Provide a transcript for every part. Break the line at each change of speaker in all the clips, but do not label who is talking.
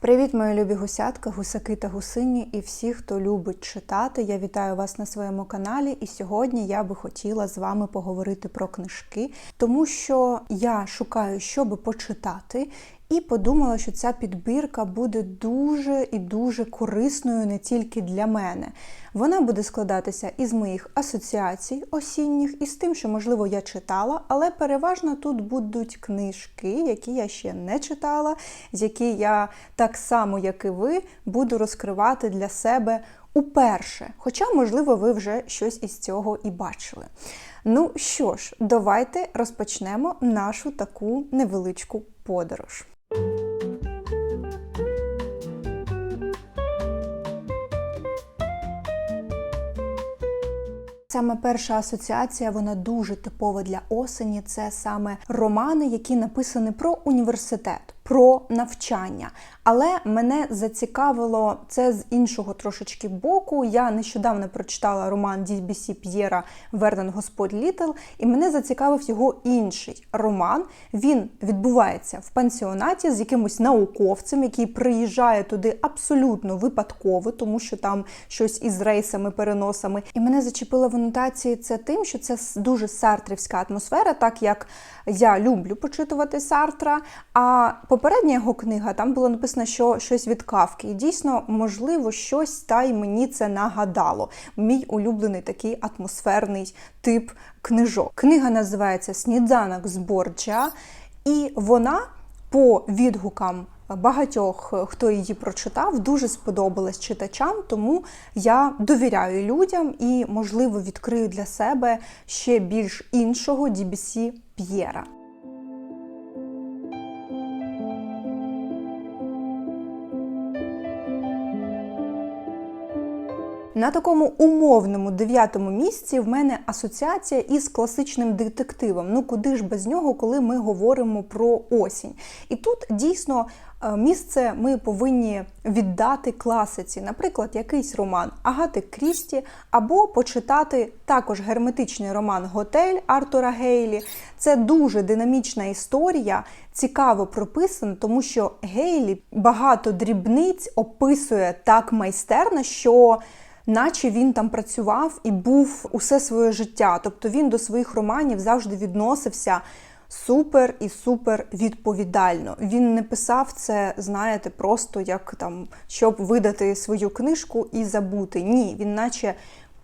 Привіт, мої любі гусятка, гусаки та гусині і всі, хто любить читати. Я вітаю вас на своєму каналі. І сьогодні я би хотіла з вами поговорити про книжки, тому що я шукаю, що почитати, і подумала, що ця підбірка буде дуже і дуже корисною не тільки для мене. Вона буде складатися із моїх асоціацій осінніх, і з тим, що, можливо, я читала, але переважно тут будуть книжки, які я ще не читала, з які я так само, як і ви, буду розкривати для себе уперше. Хоча, можливо, ви вже щось із цього і бачили. Ну що ж, давайте розпочнемо нашу таку невеличку подорож. Саме перша асоціація, вона дуже типова для осені. Це саме романи, які написані про університет, про навчання. Але мене зацікавило це з іншого трошечки боку. Я нещодавно прочитала роман Дібісі П'єра Вернен Господь Літл, і мене зацікавив його інший роман. Він відбувається в пансіонаті з якимось науковцем, який приїжджає туди абсолютно випадково, тому що там щось із рейсами, переносами. І мене зачепило в анотації це тим, що це дуже сартрівська атмосфера, так як я люблю почитувати Сартра. А попередня його книга там було написано, що щось від кавки. І дійсно, можливо, щось та й мені це нагадало. Мій улюблений такий атмосферний тип книжок. Книга називається Сніданок з Борджа, і вона по відгукам. Багатьох, хто її прочитав, дуже сподобалась читачам, тому я довіряю людям і, можливо, відкрию для себе ще більш іншого DBC П'єра. На такому умовному дев'ятому місці в мене асоціація із класичним детективом. Ну куди ж без нього, коли ми говоримо про осінь? І тут дійсно місце ми повинні віддати класиці, наприклад, якийсь роман Агати Крісті, або почитати також герметичний роман Готель Артура Гейлі. Це дуже динамічна історія, цікаво прописана, тому що Гейлі багато дрібниць описує так майстерно, що наче він там працював і був усе своє життя. Тобто він до своїх романів завжди відносився супер і супер відповідально. Він не писав це, знаєте, просто як там, щоб видати свою книжку і забути. Ні, він наче.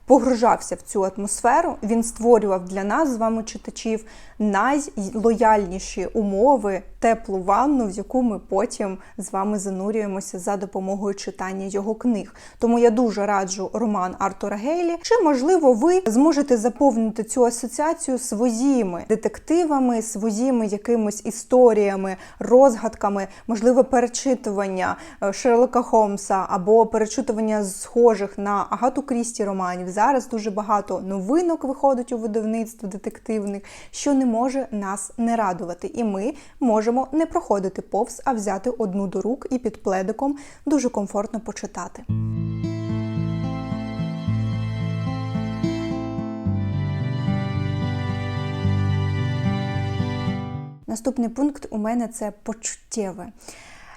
Погружався в цю атмосферу, він створював для нас з вами читачів найлояльніші умови, теплу ванну, в яку ми потім з вами занурюємося за допомогою читання його книг. Тому я дуже раджу роман Артура Гейлі. Чи, можливо, ви зможете заповнити цю асоціацію своїми детективами, своїми якимись історіями, розгадками, можливо, перечитування Шерлока Холмса або перечитування схожих на Агату Крісті романів. Зараз дуже багато новинок виходить у видавництво детективних, що не може нас не радувати. І ми можемо не проходити повз, а взяти одну до рук і під пледиком дуже комфортно почитати. Наступний пункт у мене це почуттєве.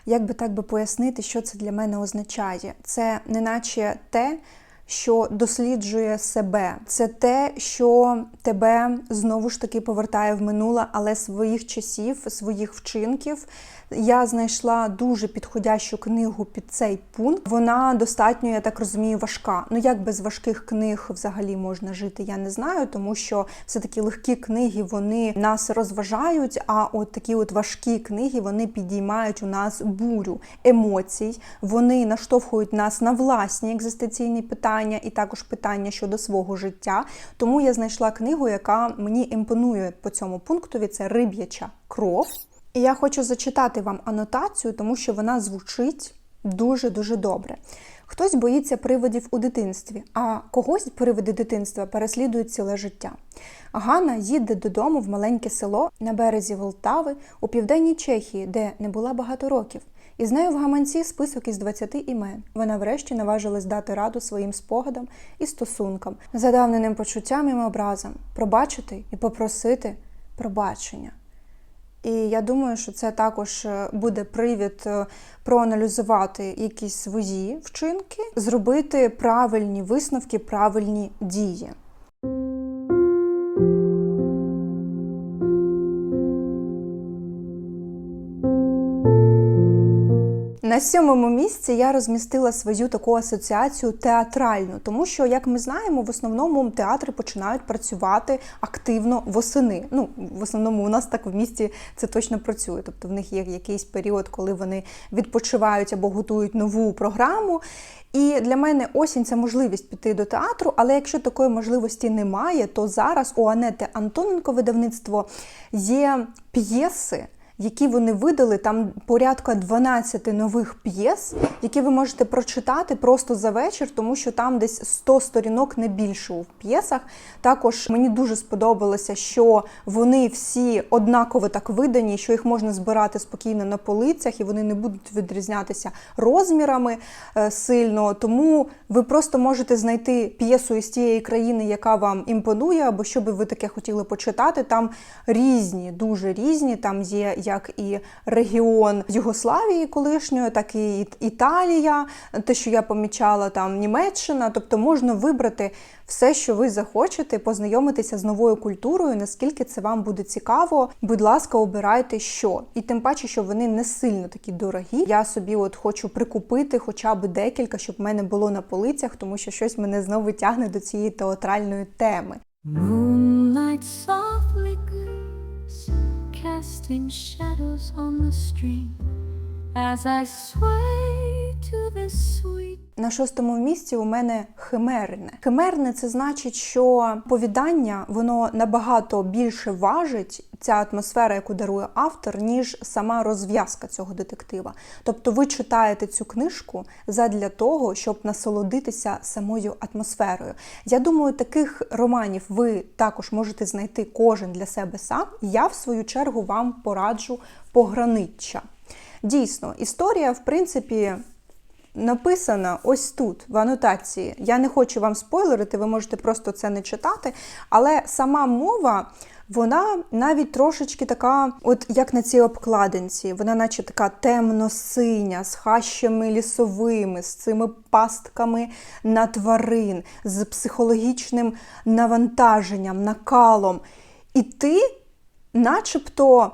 Як би так би пояснити, що це для мене означає? Це неначе те, що досліджує себе. Це те, що тебе знову ж таки повертає в минуле, але своїх часів, своїх вчинків. Я знайшла дуже підходящу книгу під цей пункт. Вона достатньо, я так розумію, важка. Ну як без важких книг взагалі можна жити, я не знаю, тому що все таки легкі книги вони нас розважають. А от такі от важкі книги вони підіймають у нас бурю емоцій, вони наштовхують нас на власні екзистенційні питання і також питання щодо свого життя. Тому я знайшла книгу, яка мені імпонує по цьому пунктові. Це риб'яча кров. І я хочу зачитати вам анотацію, тому що вона звучить дуже-дуже добре. Хтось боїться привидів у дитинстві, а когось привиди дитинства переслідують ціле життя. Ганна їде додому в маленьке село на березі Волтави у південній Чехії, де не була багато років. І з нею в гаманці список із 20 імен. Вона врешті наважилась дати раду своїм спогадам і стосункам, задавненим почуттям і образам, пробачити і попросити пробачення. І я думаю, що це також е, буде привід е, проаналізувати якісь свої вчинки, зробити правильні висновки, правильні дії. На сьомому місці я розмістила свою таку асоціацію театральну, тому що, як ми знаємо, в основному театри починають працювати активно восени. Ну, в основному у нас так в місті це точно працює. Тобто в них є якийсь період, коли вони відпочивають або готують нову програму. І для мене осінь це можливість піти до театру, але якщо такої можливості немає, то зараз у Анети Антоненко видавництво є п'єси які вони видали. Там порядка 12 нових п'єс, які ви можете прочитати просто за вечір, тому що там десь 100 сторінок не більше у п'єсах. Також мені дуже сподобалося, що вони всі однаково так видані, що їх можна збирати спокійно на полицях, і вони не будуть відрізнятися розмірами е, сильно. Тому ви просто можете знайти п'єсу із тієї країни, яка вам імпонує, або що би ви таке хотіли почитати. Там різні, дуже різні. Там є як і регіон Югославії колишньої, так і Італія, те, що я помічала, там Німеччина. Тобто можна вибрати все, що ви захочете, познайомитися з новою культурою, наскільки це вам буде цікаво. Будь ласка, обирайте що. І тим паче, що вони не сильно такі дорогі. Я собі от хочу прикупити хоча б декілька, щоб в мене було на полицях, тому що щось мене знову тягне до цієї театральної теми.
Moonlight softly casting shadows on the stream as I sway to the sweet.
На шостому місці у мене химерне. Химерне це значить, що повідання воно набагато більше важить ця атмосфера, яку дарує автор, ніж сама розв'язка цього детектива. Тобто ви читаєте цю книжку задля того, щоб насолодитися самою атмосферою. Я думаю, таких романів ви також можете знайти кожен для себе сам. Я, в свою чергу, вам пораджу пограниччя. Дійсно, історія, в принципі, написана ось тут, в анотації. Я не хочу вам спойлерити, ви можете просто це не читати, але сама мова. Вона навіть трошечки така, от як на цій обкладинці, вона, наче така темно-синя, з хащами лісовими, з цими пастками на тварин, з психологічним навантаженням, накалом. І ти, начебто,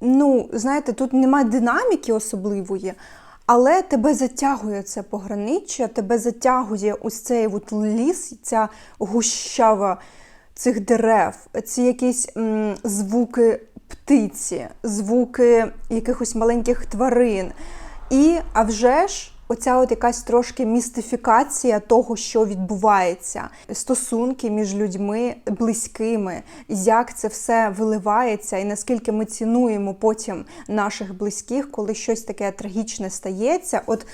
ну, знаєте, тут немає динаміки особливої, але тебе затягує це пограниччя, тебе затягує ось цей от ліс, ця гущава цих дерев, ці якісь м, звуки птиці, звуки якихось маленьких тварин. І а вже ж. Оця от якась трошки містифікація того, що відбувається, стосунки між людьми близькими, як це все виливається, і наскільки ми цінуємо потім наших близьких, коли щось таке трагічне стається. От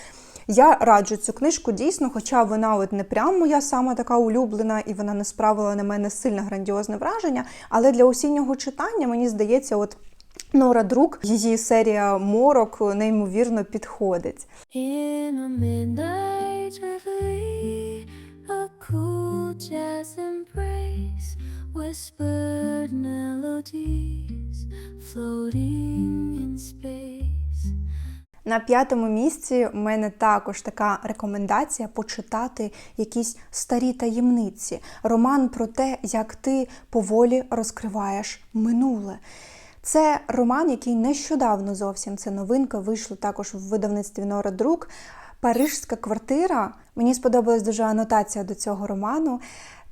я раджу цю книжку дійсно, хоча вона от не прям моя сама така улюблена, і вона не справила на мене сильне грандіозне враження. Але для осіннього читання мені здається, от. Нора Друк, її серія морок неймовірно підходить.
In a midnight reverie, a cool jazz embrace, whispered melodies floating in space.
На п'ятому місці в мене також така рекомендація почитати якісь старі таємниці. Роман про те, як ти поволі розкриваєш минуле. Це роман, який нещодавно зовсім це новинка, вийшло також в видавництві Нора Друк. Парижська квартира. Мені сподобалась дуже анотація до цього роману.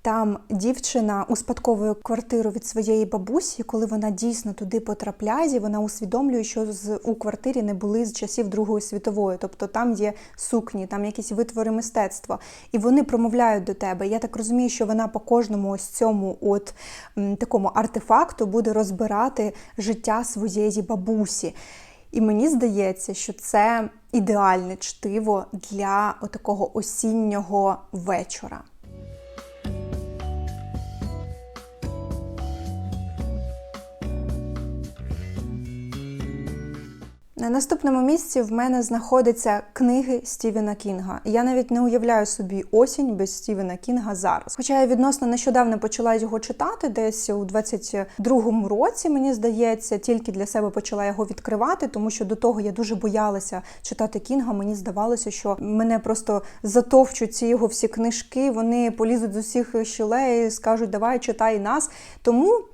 Там дівчина успадковує квартиру від своєї бабусі, коли вона дійсно туди потрапляє, вона усвідомлює, що з у квартирі не були з часів Другої світової. Тобто там є сукні, там якісь витвори мистецтва, і вони промовляють до тебе. Я так розумію, що вона по кожному ось цьому от такому артефакту буде розбирати життя своєї бабусі. І мені здається, що це ідеальне чтиво для такого осіннього вечора. На наступному місці в мене знаходяться книги Стівена Кінга. Я навіть не уявляю собі осінь без Стівена Кінга зараз. Хоча я відносно нещодавно почала його читати, десь у 22-му році, мені здається, тільки для себе почала його відкривати, тому що до того я дуже боялася читати Кінга. Мені здавалося, що мене просто затовчуть ці його всі книжки, вони полізуть з усіх щілей, скажуть, давай читай нас. Тому.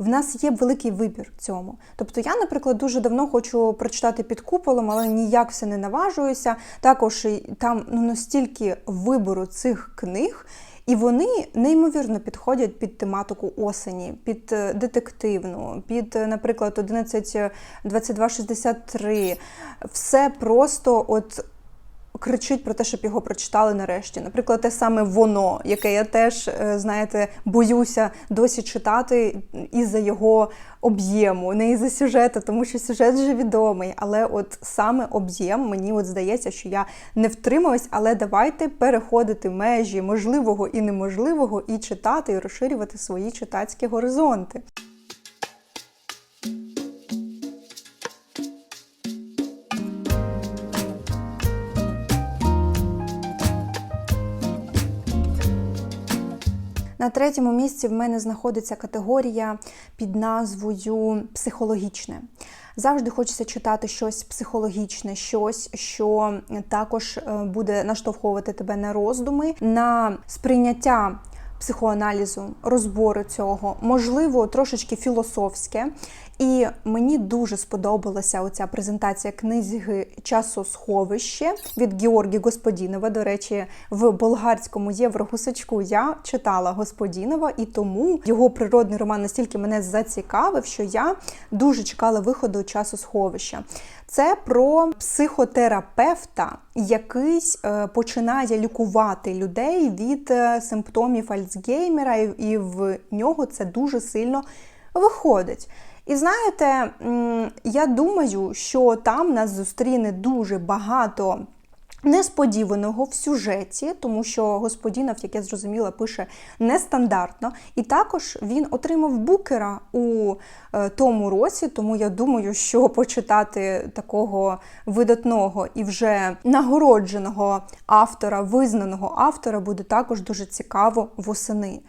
В нас є великий вибір цьому. Тобто я, наприклад, дуже давно хочу прочитати під куполом, але ніяк все не наважуюся. Також там ну настільки вибору цих книг, і вони неймовірно підходять під тематику осені, під е, детективну, під, е, наприклад, 11.22.63. Все просто от кричить про те, щоб його прочитали нарешті. Наприклад, те саме воно, яке я теж, е, знаєте, боюся досі читати із-за його об'єму, не із-за сюжету, тому що сюжет вже відомий. Але от саме об'єм, мені от здається, що я не втрималась, але давайте переходити межі можливого і неможливого і читати, і розширювати свої читацькі горизонти. На третьому місці в мене знаходиться категорія під назвою психологічне. Завжди хочеться читати щось психологічне, щось, що також е, буде наштовховувати тебе на роздуми, на сприйняття психоаналізу, розбору цього, можливо, трошечки філософське. І мені дуже сподобалася оця презентація книги Часосховище від Георгі Господінова. До речі, в болгарському єврогусачку я читала Господінова, і тому його природний роман настільки мене зацікавив, що я дуже чекала виходу часосховища. Це про психотерапевта, який е, починає лікувати людей від е, симптомів Альцгеймера, і, і в нього це дуже сильно виходить. І знаєте, я думаю, що там нас зустріне дуже багато. Несподіваного в сюжеті, тому що господінов, як я зрозуміла, пише нестандартно. І також він отримав букера у е, тому році, тому я думаю, що почитати такого видатного і вже нагородженого автора, визнаного автора, буде також дуже цікаво восени.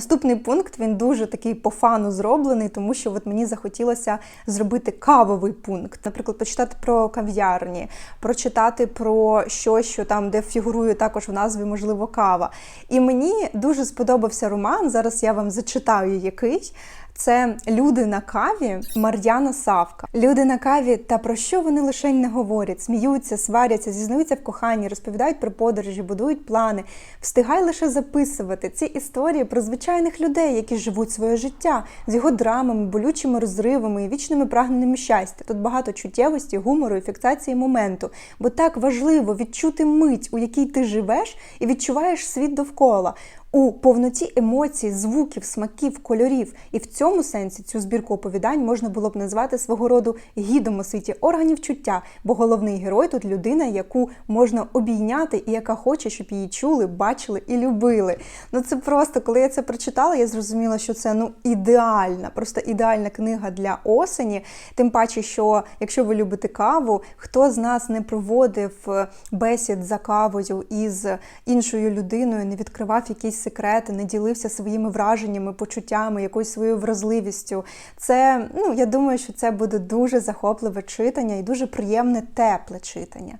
Наступний пункт він дуже такий по фану зроблений, тому що от мені захотілося зробити кавовий пункт. Наприклад, почитати про кав'ярні, прочитати про щось, що там, де фігурує також в назві, можливо, кава. І мені дуже сподобався роман. Зараз я вам зачитаю який. Це люди на каві Мар'яна Савка. Люди на каві, та про що вони лише не говорять, сміються, сваряться, зізнаються в коханні, розповідають про подорожі, будують плани. Встигай лише записувати ці історії про звичайних людей, які живуть своє життя з його драмами, болючими розривами і вічними прагненнями щастя. Тут багато чуттєвості, гумору і фіксації моменту. Бо так важливо відчути мить, у якій ти живеш, і відчуваєш світ довкола. У повноті емоцій, звуків, смаків, кольорів. І в цьому сенсі цю збірку оповідань можна було б назвати свого роду гідом у світі органів чуття, бо головний герой тут людина, яку можна обійняти і яка хоче, щоб її чули, бачили і любили. Ну це просто, коли я це прочитала, я зрозуміла, що це ну ідеальна, просто ідеальна книга для осені. Тим паче, що якщо ви любите каву, хто з нас не проводив е, бесід за кавою із іншою людиною, не відкривав якісь секрети, не ділився своїми враженнями, почуттями, якоюсь своєю вразливістю. Це, ну, я думаю, що це буде дуже захопливе читання і дуже приємне, тепле читання.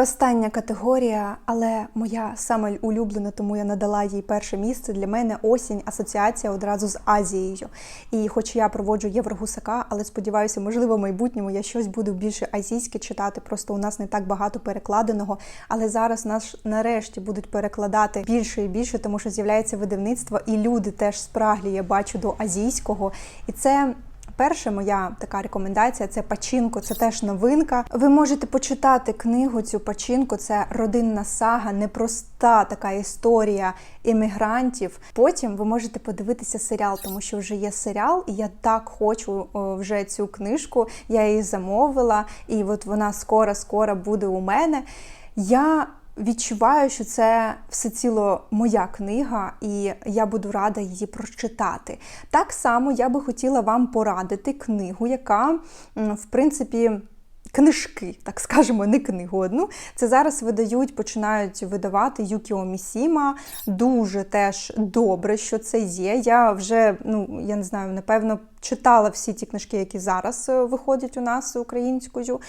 Остання категорія, але моя саме улюблена, тому я надала їй перше місце. Для мене осінь асоціація одразу з Азією. І хоч я проводжу Єврогусака, але сподіваюся, можливо, в майбутньому я щось буду більше азійське читати. Просто у нас не так багато перекладеного. Але зараз нас нарешті будуть перекладати більше і більше, тому що з'являється видавництво, і люди теж спраглі, я бачу до азійського. І це Перша моя така рекомендація це Пачінко. Це теж новинка. Ви можете почитати книгу цю Пачінко. Це родинна сага, непроста така історія іммігрантів. Потім ви можете подивитися серіал, тому що вже є серіал, і я так хочу вже цю книжку. Я її замовила, і от вона скоро-скоро буде у мене. Я відчуваю, що це всеціло моя книга, і я буду рада її прочитати. Так само я би хотіла вам порадити книгу, яка, в принципі, Книжки, так скажемо, не книгу одну. Це зараз видають, починають видавати Юкіо Місіма. Дуже теж добре, що це є. Я вже, ну я не знаю, напевно, читала всі ті книжки, які зараз е, виходять у нас українською.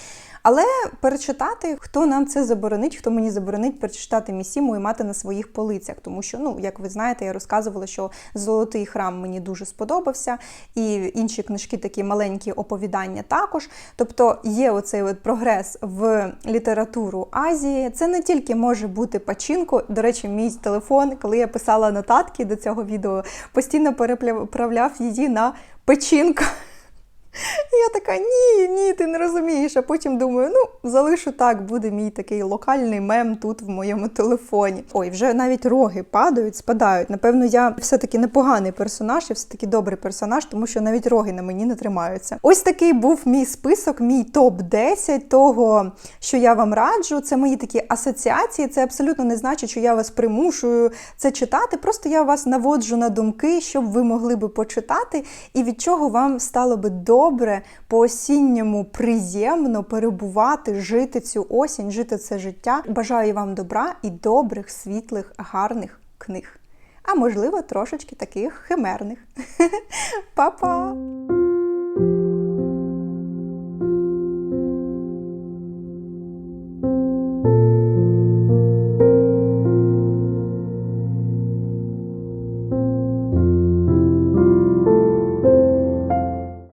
Але перечитати, хто нам це заборонить, хто мені заборонить перечитати Місіму і мати на своїх полицях. Тому що, ну, як ви знаєте, я розказувала, що Золотий храм мені дуже сподобався, і інші книжки, такі маленькі оповідання також. Тобто є оцей от прогрес в літературу Азії. Це не тільки може бути пачінко. До речі, мій телефон, коли я писала нотатки до цього відео, постійно переправляв її на печінка. Я така, ні, ні, ти не розумієш. А потім думаю, ну залишу так, буде мій такий локальний мем тут в моєму телефоні. Ой, вже навіть роги падають, спадають. Напевно, я все-таки непоганий персонаж, і все-таки добрий персонаж, тому що навіть роги на мені не тримаються. Ось такий був мій список, мій топ-10 того, що я вам раджу. Це мої такі асоціації. Це абсолютно не значить, що я вас примушую це читати. Просто я вас наводжу на думки, щоб ви могли би почитати, і від чого вам стало би добре по осінньому приємно перебувати, жити цю осінь, жити це життя. Бажаю вам добра і добрих, світлих, гарних книг. А можливо, трошечки таких химерних. Па-па!